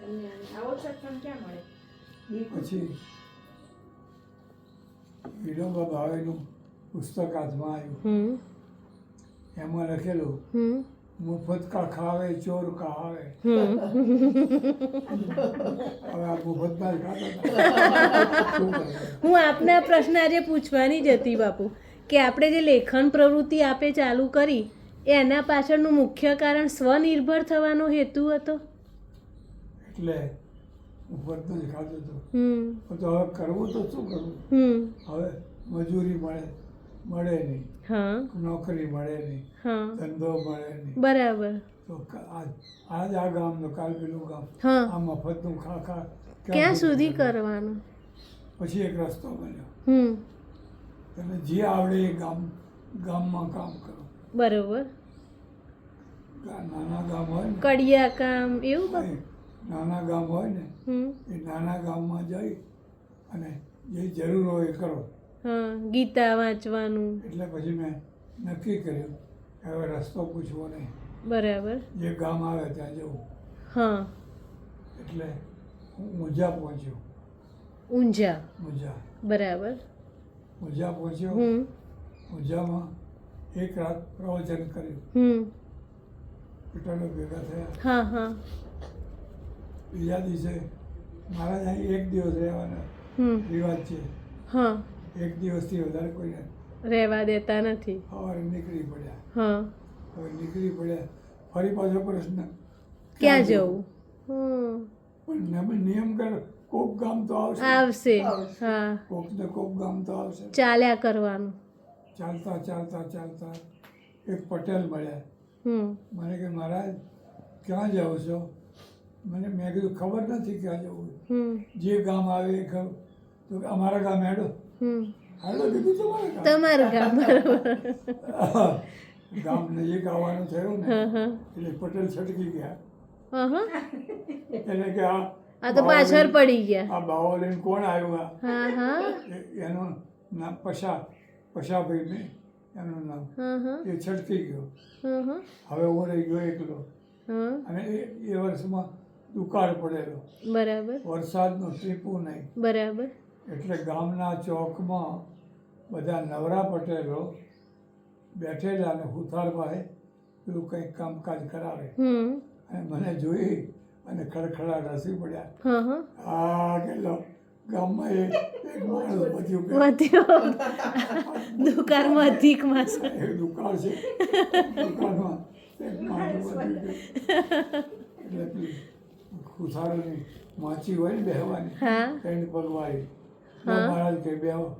તમને આવો સત્સંગ ક્યાં મળે? પછી વિનોબા ભાવેનું પુસ્તક હાથમાં આવ્યું. એમાં લખેલું હમ. મુફત કા ખાવે ચોર હમ. હવે આ મુફતમાં? હું આપને આ પ્રશ્ન આજે પૂછવાની જ હતી બાપુ કે આપણે જે લેખન પ્રવૃત્તિ આપે ચાલુ કરી એના પાછળનું મુખ્ય કારણ સ્વનિર્ભર થવાનો હેતુ હતો? એટલે જ ખાતું હતું તો હવે કરવું તો શું કરવું? હવે મજૂરી મળે મળે નહીં. નોકરી મળે નહીં. ધંધો મળે નહીં. બરાબર. તો આજ આ ગામનું કાલ પેલું ગામ. આ મફતનું ખા ખા ક્યાં સુધી કરવાનું? પછી એક રસ્તો બન્યો. હમ. તમે જે આવડે એ ગામ ગામમાં કામ કરો. બરોબર. નાના ગામ હોય કડિયા કામ એવું એ. નાના ગામ હોય ને એ નાના ગામમાં જઈ અને જે જરૂર હોય એ કરો. હા ગીતા વાંચવાનું. એટલે પછી મેં નક્કી કર્યું કે હવે રસ્તો પૂછવો નહીં. બરાબર. જે ગામ આવે ત્યાં જવું. હા. એટલે હું ઊંઝા પહોંચ્યો. ઊંઝા. ઊંઝા બરાબર. ઊંઝા પહોંચ્યો. હમ. ઊંઝામાં એક રાત પ્રવચન કર્યું. હમ. પટેલો ભેગા થયા. હા હા. બીજા દિવસે મારા અહીં એક દિવસ રહેવાના. રિવાજ છે. હા. એક દિવસથી વધારે કોઈને રહેવા દેતા નથી. હવે નીકળી પડ્યા. હા. હવે નીકળી પડ્યા. ફરી પાછો પ્રશ્ન. ક્યાં જવું? પણ નિયમ કર કોક ગામ તો આવશે. આવશે. હા. કોક ને કોક ગામ તો આવશે. ચાલ્યા કરવાનું. ચાલતા ચાલતા ચાલતા એક પટેલ મળ્યા. મને કે મહારાજ ક્યાં જાઓ છો? મને મેં કીધું ખબર નથી ક્યાં જવું જે ગામ આવે એ ખબર તો અમારા ગામ હેડો. હેડો કીધું તમારા ગામ. ગામ ગામ નજીક આવવાનું થયું ને એટલે પટેલ છટકી ગયા. એટલે કે આ આ તો પાછળ પડી ગયા. આ બાવો લઈને કોણ આવ્યું આ? એનું નામ પશા પશાભાઈ ને એનું નામ. એ છટકી ગયો. હવે હું. રહી ગયો એકલો. અને એ એ વર્ષમાં દુકાળ પડેલો. બરાબર. વરસાદનું ટીપું નહીં. બરાબર. એટલે ગામના ચોકમાં બધા નવરા પટેલો બેઠેલા અને હુથારભાઈ પેલું કંઈક કામકાજ કરાવે. અને મને જોઈ અને ખડખડા રસી પડ્યા. હા કેટલો ગામમાં એક માણસ બધું કે દુકાનમાં અધિક દુકાળ છે. એક માણસ એટલે પેલી માછી હોય ને બેહવાની ત્રણ પગવાળી. મહારાજ કે બેહો.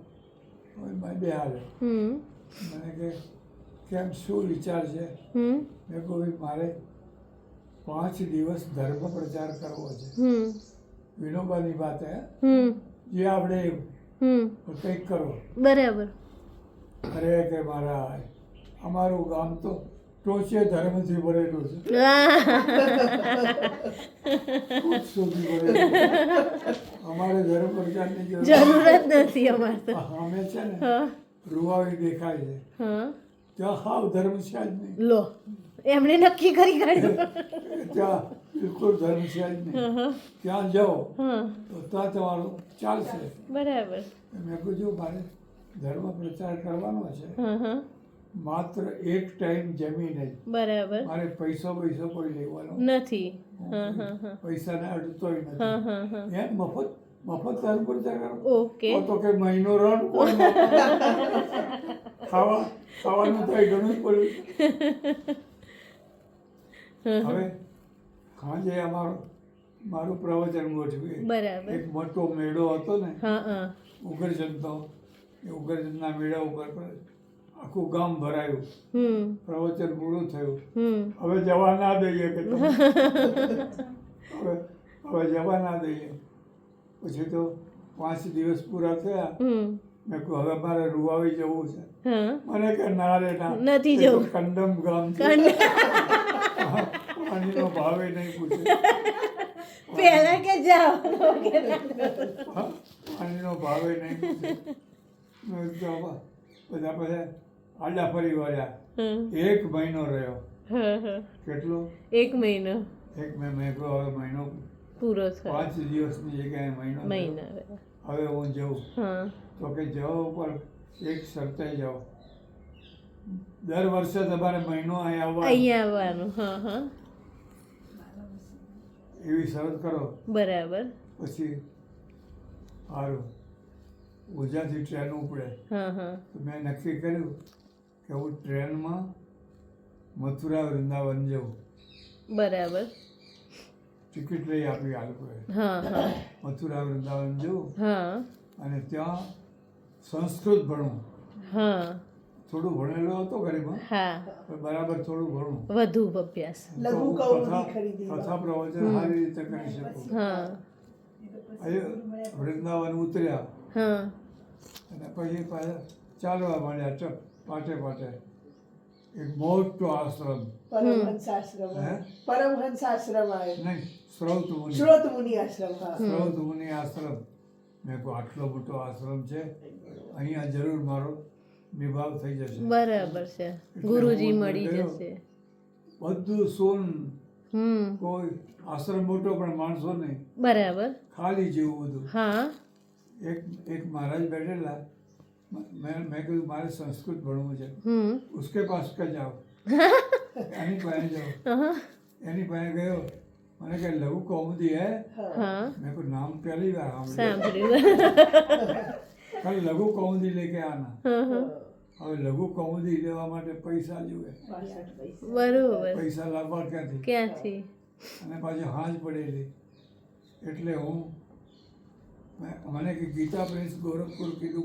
બેહાડે. મને કે કેમ શું વિચાર છે? મેં કહું "ભાઈ, મારે પાંચ દિવસ ધર્મ પ્રચાર કરવો છે. વિનોબાની વાત હે. જે આપણે કંઈક કરો. બરાબર. અરે કે મારા અમારું ગામ તો ટોચે ધર્મથી ભરેલું છે. અમારે ધર્મ પ્રચારની જરૂર નથી. અમારે અમે છે ને રૂવાવી દેખાય છે. ત્યાં હાવ ધર્મ છે જ નહીં. લો એમણે નક્કી કરી કાઢ્યું. ત્યાં બિલકુલ ધર્મ છે જ નહીં. ત્યાં જાઓ તો ત્યાં તમારું ચાલશે. બરાબર. મેં કીધું મારે ધર્મ પ્રચાર કરવાનો છે. હા હા. માત્ર એક ટાઈમ જમીન બરાબર. મારે પૈસો પૈસો કોઈ લેવાનો નથી. પૈસાને અડતોય નથી. એમ મફત મફત ધર્મ પર ઓકે. તો કે મહિનો રણ ખાવા ખાવાનું તો ઘણું જ પડ્યું. હવે ખાંજે અમારો મારું પ્રવચન ગોઠવ્યું બરાબર. એક મોટો મેળો હતો ને ઉગરજન તો એ ઉગરચંદના મેળા ઉપર પર આખું ગામ ભરાયું. પ્રવચન પૂરું થયું. હવે જવા ના દઈએ કે હવે હવે જવા ના દઈએ. પછી તો પાંચ દિવસ પૂરા થયા. મેં કહ્યું હવે મારે રૂવાવી જવું છે. મને કે ના રે ના. નથી જવું. કંડમ ગામ પાણીનો ભાવે નહીં પૂછે. પહેલા કે જાઓ. પાણીનો ભાવે નહીં પૂછે. મેં બધા બધા આડા ફરી વળ્યા એક મહિનો રહ્યો. કેટલો? એક મહિનો. એક મેં મેં હવે મહિનો પૂરો થયો. પાંચ દિવસની જગ્યાએ મહિનો મહિનો હવે હું જઉં. તો કે જવા ઉપર એક શરતે જાઓ. દર વર્ષે તમારે મહિનો અહીંયા આવવાનું. એવી શરત કરો. બરાબર. પછી સારું ઉજાથી ટ્રેન ઉપડે. હા હા. તો મેં નક્કી કર્યું કે હું ટ્રેનમાં મથુરા વૃંદાવન જવું બરાબર. ટિકિટ લઈ આપી આ લોકોએ. મથુરા વૃંદાવન જવું અને ત્યાં સંસ્કૃત ભણવું થોડું ભણેલો હતો ગરીબમાં બરાબર થોડું ભણવું વધુ અભ્યાસ. કથા પ્રવચન સારી રીતે કરી શકું. વૃંદાવન ઉતર્યા. હા. અને પછી પાછા ચાલવા માંડ્યા ચપ. પાટે પાટે એક મોટો આશ્રમ. પરમહંસ આશ્રમ પરમહંસ આશ્રમ આવે. નહીં શ્રૌત મુનિ. શ્રોત મુનિ આશ્રમ હા. શ્રૌત મુનિ આશ્રમ. મેં કહું આટલો મોટો આશ્રમ છે. અહીંયા જરૂર મારો નિભાવ થઈ જશે. બરાબર છે. ગુરુજી મળી જશે. બધું સોન. હમ. કોઈ આશ્રમ મોટો પણ માણસો નહીં. બરાબર. ખાલી જેવું બધું. હા. એક એક મહારાજ બેઠેલા. મેં મેં કહ્યું મારે સંસ્કૃત ભણવું છે હમ उसके पास का जाओ એની પાસે જાઓ હા એની પાસે ગયો મને કે લઘુ કૌમુદી હે હા મેં કહ્યું નામ પહેલી વાર સાંભળ્યું સાંભળ્યું ખાલી લઘુ કૌમુદી લેકે આના હા હા હવે લઘુ કૌમુદી લેવા માટે પૈસા જોઈએ બાસઠ પૈસા બરોબર પૈસા લાવવા ક્યાંથી ક્યાંથી અને પાછી હાજ પડેલી એટલે હું મેં- મને કે ગીતા પ્રિન્સ ગોરખપુર કીધું